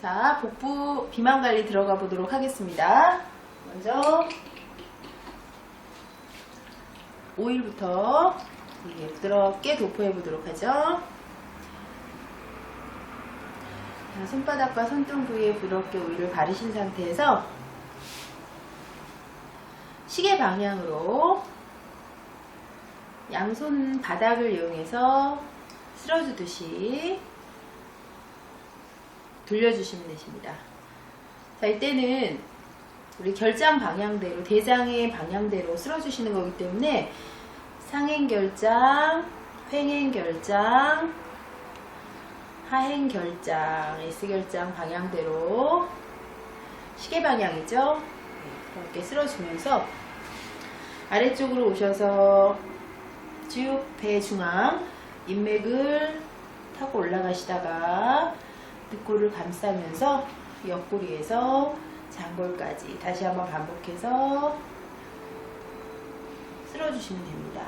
자, 복부 비만 관리 들어가 보도록 하겠습니다. 먼저 오일부터 이렇게 부드럽게 도포해 보도록 하죠. 자, 손바닥과 손등 부위에 부드럽게 오일을 바르신 상태에서 시계 방향으로 양손 바닥을 이용해서 쓸어주듯이 돌려주시면 되십니다. 자, 이때는 우리 결장 방향대로, 대장의 방향대로 쓸어주시는 거기 때문에 상행 결장, 횡행 결장, 하행 결장, S결장 방향대로 시계 방향이죠. 네, 이렇게 쓸어주면서 아래쪽으로 오셔서 쭉 배 중앙 인맥을 타고 올라가시다가 늑골을 감싸면서 옆구리에서 장골까지 다시 한번 반복해서 쓸어주시면 됩니다.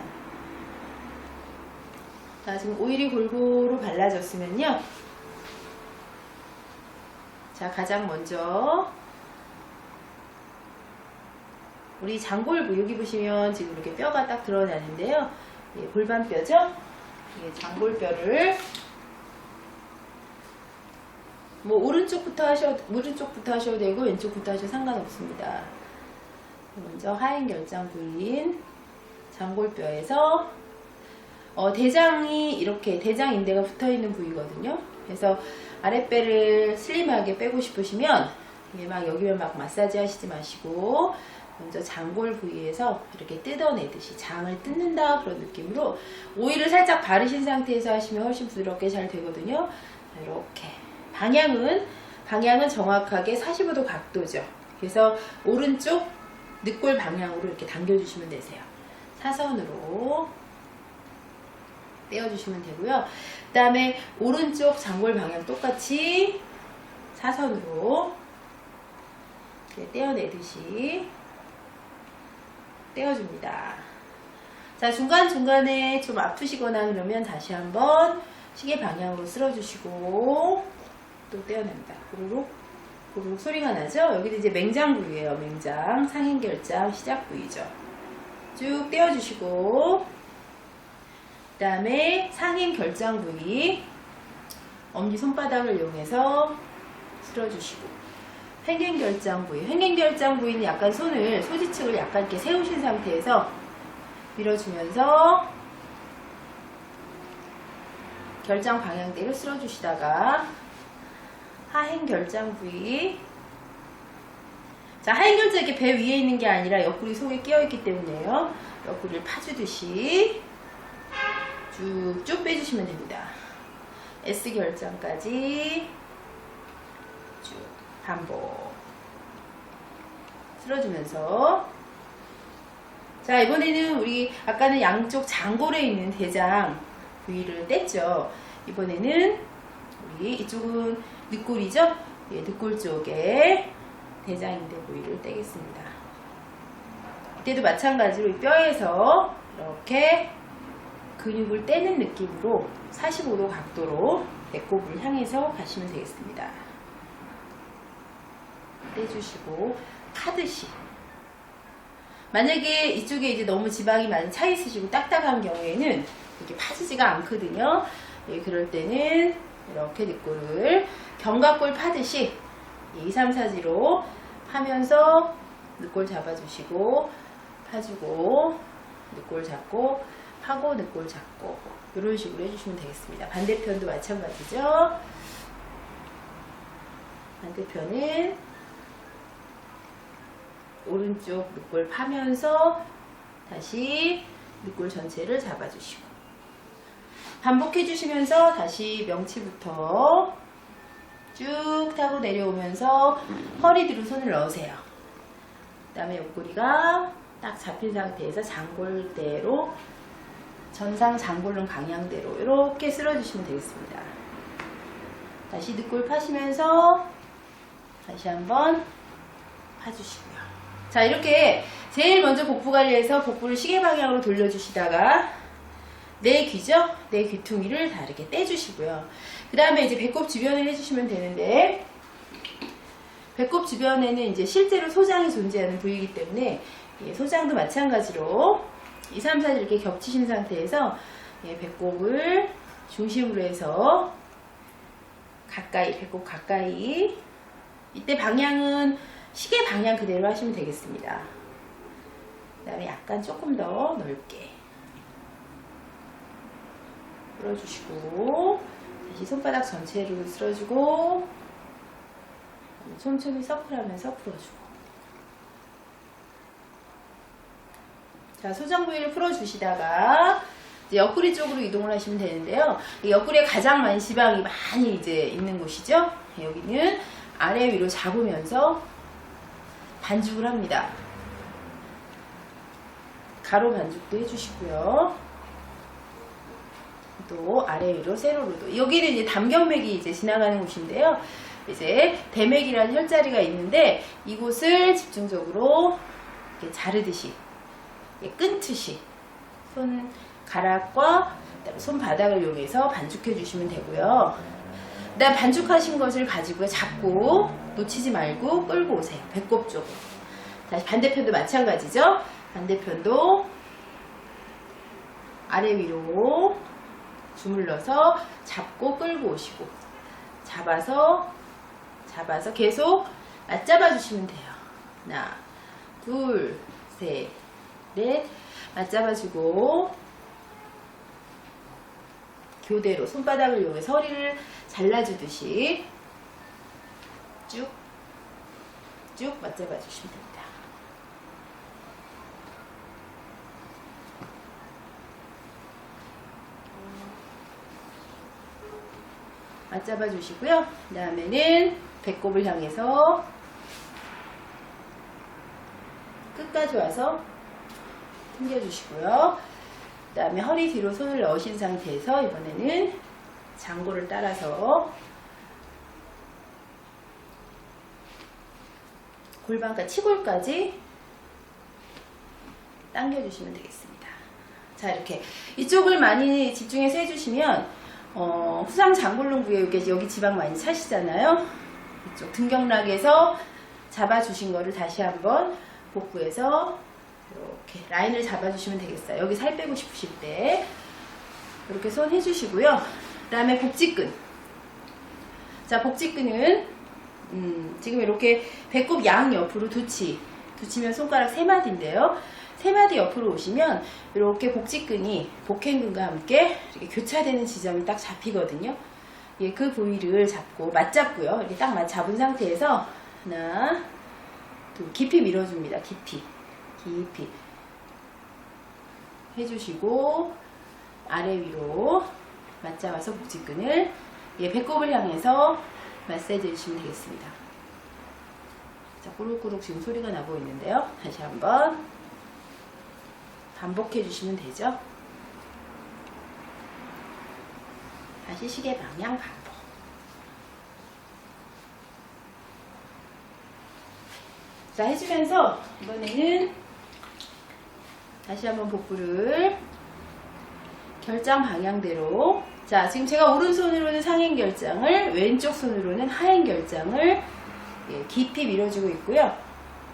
자, 지금 오일이 골고루 발라졌으면요. 자, 가장 먼저 우리 장골부 여기 보시면 지금 이렇게 뼈가 딱 드러나는데요. 예, 골반뼈죠? 예, 장골뼈를 뭐 오른쪽부터 하셔도 오른쪽부터 하셔도 되고 왼쪽부터 하셔도 상관없습니다. 먼저 하행 결장 부위인 장골뼈에서 어, 대장이 이렇게 대장 인대가 붙어 있는 부위거든요. 그래서 아랫배를 슬림하게 빼고 싶으시면 이게 막 여기면 막 마사지 하시지 마시고 먼저 장골 부위에서 이렇게 뜯어내듯이 장을 뜯는다 그런 느낌으로 오일을 살짝 바르신 상태에서 하시면 훨씬 부드럽게 잘 되거든요. 이렇게 방향은 방향은 정확하게 45도 각도죠. 그래서 오른쪽 늑골 방향으로 이렇게 당겨주시면 되세요. 사선으로 떼어주시면 되고요. 그 다음에 오른쪽 장골 방향 똑같이 사선으로 떼어내듯이 떼어줍니다. 자, 중간중간에 좀 아프시거나 그러면 다시 한번 시계 방향으로 쓸어주시고 또 떼어냅니다. 고루룩, 고루룩 소리가 나죠? 여기도 이제 맹장 부위예요. 맹장, 상행결장, 시작 부위죠. 쭉 떼어주시고 그 다음에 상행결장 부위 엄지 손바닥을 이용해서 쓸어주시고 횡행결장 부위. 횡행결장 부위는 약간 손을, 소지측을 약간 이렇게 세우신 상태에서 밀어주면서 결장 방향대로 쓸어주시다가 하행 결장 부위. 자, 하행 결장 이렇게 배 위에 있는 게 아니라 옆구리 속에 끼어 있기 때문에요. 옆구리를 파주듯이 쭉쭉 빼주시면 됩니다. S결장까지 쭉 반복 쓸어주면서 자 이번에는 우리 아까는 양쪽 장골에 있는 대장 부위를 뗐죠 이번에는 우리 이쪽은 늑골이죠 예, 늑골 쪽에 대장인대 부위를 떼겠습니다 이때도 마찬가지로 이 뼈에서 이렇게 근육을 떼는 느낌으로 45도 각도로 배꼽을 향해서 가시면 되겠습니다. 떼주시고 파듯이 만약에 이쪽에 이제 너무 지방이 많이 차 있으시고 딱딱한 경우에는 이렇게 파지지가 않거든요. 예, 그럴 때는 이렇게 늑골을 견갑골 파듯이 2, 3, 4지로 파면서 늑골 잡아주시고 파주고 늑골 잡고 파고 늑골 잡고 이런 식으로 해주시면 되겠습니다. 반대편도 마찬가지죠. 반대편은 오른쪽 늑골 파면서 다시 늑골 전체를 잡아주시고 반복해 주시면서 다시 명치부터 쭉 타고 내려오면서 허리 뒤로 손을 넣으세요. 그 다음에 옆구리가 딱 잡힌 상태에서 장골대로 전상 장골론 방향대로 이렇게 쓸어주시면 되겠습니다. 다시 늑골 파시면서 다시 한번 파주시고요. 자 이렇게 제일 먼저 복부 관리해서 복부를 시계 방향으로 돌려주시다가 내 귀죠? 내 귀퉁이를 다 이렇게 떼주시고요. 그 다음에 이제 배꼽 주변을 해주시면 되는데 배꼽 주변에는 이제 실제로 소장이 존재하는 부위이기 때문에 예, 소장도 마찬가지로 2, 3, 4 이렇게 겹치신 상태에서 예, 배꼽을 중심으로 해서 가까이 배꼽 가까이 이때 방향은 시계 방향 그대로 하시면 되겠습니다. 그 다음에 약간 조금 더 넓게 풀어주시고 다시 손바닥 전체를 쓸어주고 촘촘히 서클하면서 풀어주고. 자 소장 부위를 풀어주시다가 옆구리 쪽으로 이동을 하시면 되는데요. 이 옆구리에 가장 많이 지방이 많이 이제 있는 곳이죠. 여기는 아래 위로 잡으면서 반죽을 합니다. 가로 반죽도 해주시고요 또 아래 위로 세로로도 여기는 이제 담경맥이 이제 지나가는 곳인데요. 이제 대맥이라는 혈자리가 있는데 이곳을 집중적으로 이렇게 자르듯이 이렇게 끊듯이 손가락과 손바닥을 이용해서 반죽해 주시면 되고요. 그다음 반죽하신 것을 가지고 잡고 놓치지 말고 끌고 오세요. 배꼽 쪽으로. 다시 반대편도 마찬가지죠. 반대편도 아래 위로 주물러서 잡고 끌고 오시고 잡아서 잡아서 계속 맞잡아 주시면 돼요. 하나, 둘, 셋, 넷 맞잡아 주고 교대로 손바닥을 이용해서 허리를 잘라주듯이 쭉쭉 맞잡아 주시면 됩니다. 맞잡아 주시고요. 그 다음에는 배꼽을 향해서 끝까지 와서 당겨주시고요. 그 다음에 허리 뒤로 손을 넣으신 상태에서 이번에는 장고를 따라서 골반과 치골까지 당겨주시면 되겠습니다. 자 이렇게 이쪽을 많이 집중해서 해주시면 어, 후상 장골릉 부에 여기, 지방 많이 차시잖아요. 이쪽 등경락에서 잡아주신 거를 다시 한번 복부에서 이렇게 라인을 잡아주시면 되겠어요. 여기 살 빼고 싶으실 때 이렇게 손 해주시고요. 그 다음에 복직근. 자 복직근은 음, 지금 이렇게 배꼽 양 옆으로 두치 두치면 손가락 세 마디인데요. 세 마디 옆으로 오시면 이렇게 복직근이 복행근과 함께 이렇게 교차되는 지점이 딱 잡히거든요. 예, 그 부위를 잡고 맞잡고요. 이렇게 딱맞 잡은 상태에서 하나, 둘, 깊이 밀어줍니다. 깊이, 깊이 해주시고 아래 위로 맞잡아서 복직근을 예, 배꼽을 향해서 마사지 해주시면 되겠습니다. 자, 꾸룩꾸룩 지금 소리가 나고 있는데요. 다시 한번 반복해 주시면 되죠. 다시 시계 방향 반복. 자, 해주면서 이번에는 다시 한번 복부를 결장 방향대로 자, 지금 제가 오른손으로는 상행 결장을 왼쪽 손으로는 하행 결장을 예, 깊이 밀어주고 있고요.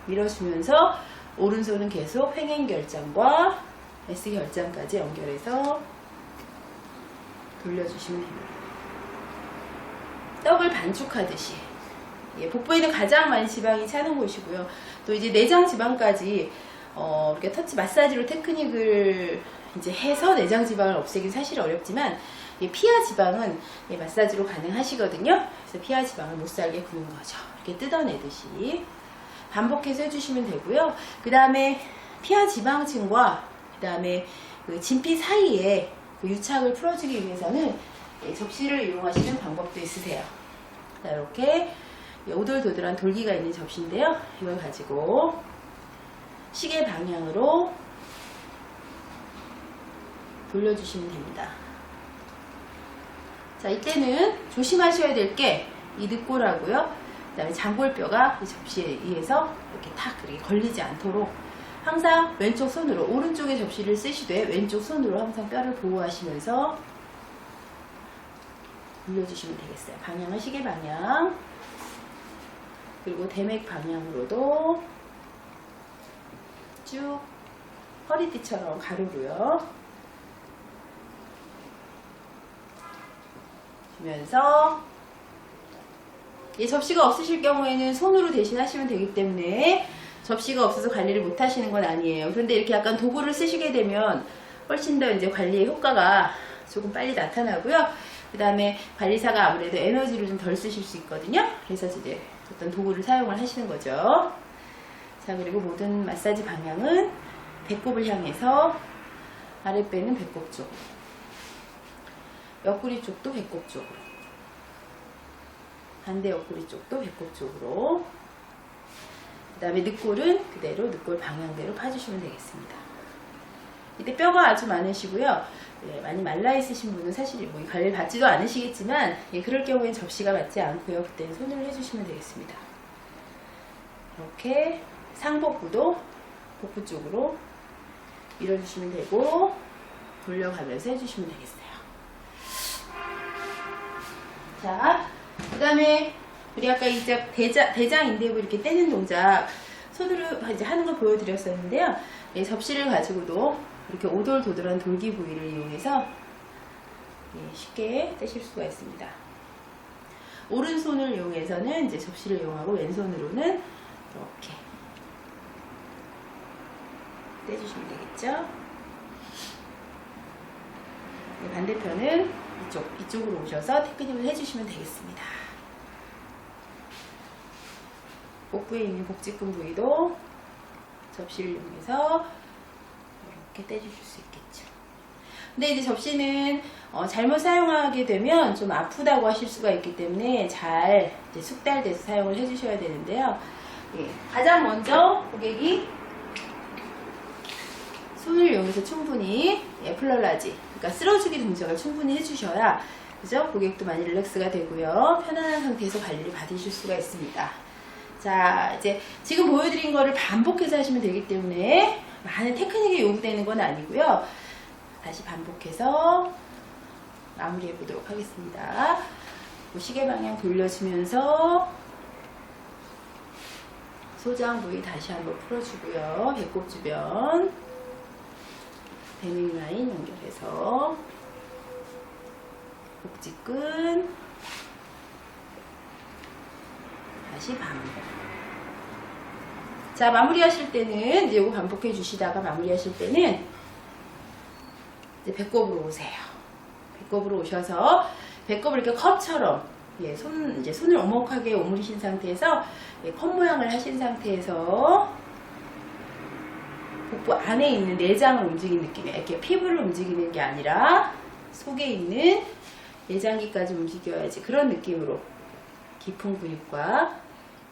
밀어주면서 오른손은 계속 횡행 결장과 S 결장까지 연결해서 돌려주시면 됩니다. 떡을 반죽하듯이 예, 복부에는 가장 많이 지방이 차는 곳이고요. 또 이제 내장 지방까지 어, 이렇게 터치 마사지로 테크닉을 이제 해서 내장 지방을 없애긴 사실 어렵지만 예, 피하 지방은 예, 마사지로 가능하시거든요. 그래서 피하 지방을 못 살게 구는 거죠. 이렇게 뜯어내듯이 반복해서 해주시면 되고요. 그 다음에 피하 지방층과 그 다음에 그 진피 사이에 그 유착을 풀어주기 위해서는 예, 접시를 이용하시는 방법도 있으세요. 자, 이렇게 오돌도돌한 돌기가 있는 접시인데요. 이걸 가지고 시계 방향으로 돌려주시면 됩니다. 자, 이때는 조심하셔야 될 게 이 늑골하고요. 그 다음에 장골뼈가 이 접시에 의해서 이렇게 탁 이렇게 걸리지 않도록 항상 왼쪽 손으로 오른쪽에 접시를 쓰시되 왼쪽 손으로 항상 뼈를 보호하시면서 돌려주시면 되겠어요. 방향은 시계 방향. 그리고 대맥 방향으로도 쭉 허리띠처럼 가로로요. 주면서 이 접시가 없으실 경우에는 손으로 대신 하시면 되기 때문에 접시가 없어서 관리를 못 하시는 건 아니에요. 그런데 이렇게 약간 도구를 쓰시게 되면 훨씬 더 이제 관리의 효과가 조금 빨리 나타나고요. 그 다음에 관리사가 아무래도 에너지를 좀 덜 쓰실 수 있거든요. 그래서 이제 어떤 도구를 사용을 하시는 거죠. 자, 그리고 모든 마사지 방향은 배꼽을 향해서 아랫배는 배꼽 쪽, 옆구리 쪽도 배꼽 쪽으로, 반대 옆구리 쪽도 배꼽 쪽으로, 그 다음에 늑골은 그대로 늑골 방향대로 파주시면 되겠습니다. 이때 뼈가 아주 많으시고요. 예, 많이 말라 있으신 분은 사실 뭐 관리를 받지도 않으시겠지만 예, 그럴 경우엔 접시가 맞지 않고요. 그때는 손으로 해주시면 되겠습니다. 이렇게 상복부도 복부 쪽으로 밀어주시면 되고 돌려가면서 해주시면 되겠어요. 자, 그 다음에 우리 아까 이제 대장, 대장 인대부 이렇게 떼는 동작 손으로 이제 하는 거 보여드렸었는데요. 예, 접시를 가지고도 이렇게 오돌도돌한 돌기 부위를 이용해서 예, 쉽게 떼실 수가 있습니다. 오른손을 이용해서는 이제 접시를 이용하고 왼손으로는 이렇게 떼주시면 되겠죠. 네, 반대편은 이쪽, 이쪽으로 오셔서 테크닉을 해주시면 되겠습니다. 복부에 있는 복직근 부위도 접시를 이용해서 이렇게 떼주실 수 있겠죠. 근데 이제 접시는 어, 잘못 사용하게 되면 좀 아프다고 하실 수가 있기 때문에 잘 숙달돼서 사용을 해주셔야 되는데요. 예, 가장 먼저 고객이 손을 이용해서 충분히 예, 플러라지, 그러니까 쓸어주기 동작을 충분히 해주셔야 그죠? 고객도 많이 릴렉스가 되고요. 편안한 상태에서 관리를 받으실 수가 있습니다. 자, 이제 지금 보여드린 거를 반복해서 하시면 되기 때문에 많은 테크닉이 요구되는 건 아니고요. 다시 반복해서 마무리해 보도록 하겠습니다. 시계 방향 돌려주면서 소장 부위 다시 한번 풀어주고요. 배꼽 주변 배밀 라인 연결해서 복직근 다시 반복. 자, 마무리하실 때는 이제 이거 반복해 주시다가 마무리하실 때는 이제 배꼽으로 오세요. 배꼽으로 오셔서 배꼽을 이렇게 컵처럼 예, 손 이제 손을 오목하게 오므리신 상태에서 예, 컵 모양을 하신 상태에서 복부 안에 있는 내장을 움직이는 느낌이에요. 이렇게 피부를 움직이는 게 아니라 속에 있는 내장기까지 움직여야지 그런 느낌으로 깊은 근육과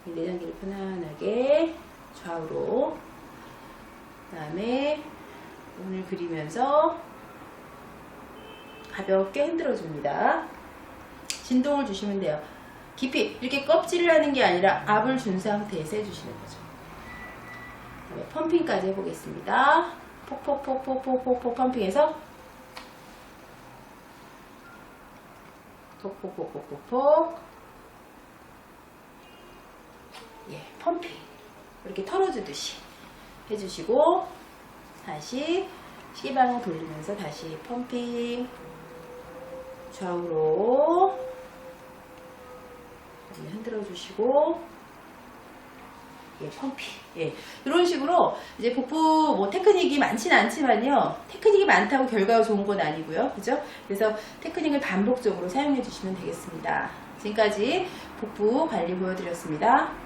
이 내장기를 편안하게 좌우로 그 다음에 눈을 그리면서 가볍게 흔들어 줍니다. 진동을 주시면 돼요. 깊이 이렇게 껍질을 하는 게 아니라 압을 준 상태에서 해주시는 거죠. 펌핑까지 해보겠습니다. 폭폭폭폭폭폭폭 펌핑해서 폭폭폭폭폭폭. 예, 펌핑. 이렇게 털어주듯이 해주시고 다시 시계방을 돌리면서 다시 펌핑. 좌우로 흔들어 주시고 예, 펌핑 예, 이런 식으로 이제 복부 뭐 테크닉이 많지는 않지만요. 테크닉이 많다고 결과가 좋은 건 아니고요. 그죠? 그래서 테크닉을 반복적으로 사용해 주시면 되겠습니다. 지금까지 복부 관리 보여드렸습니다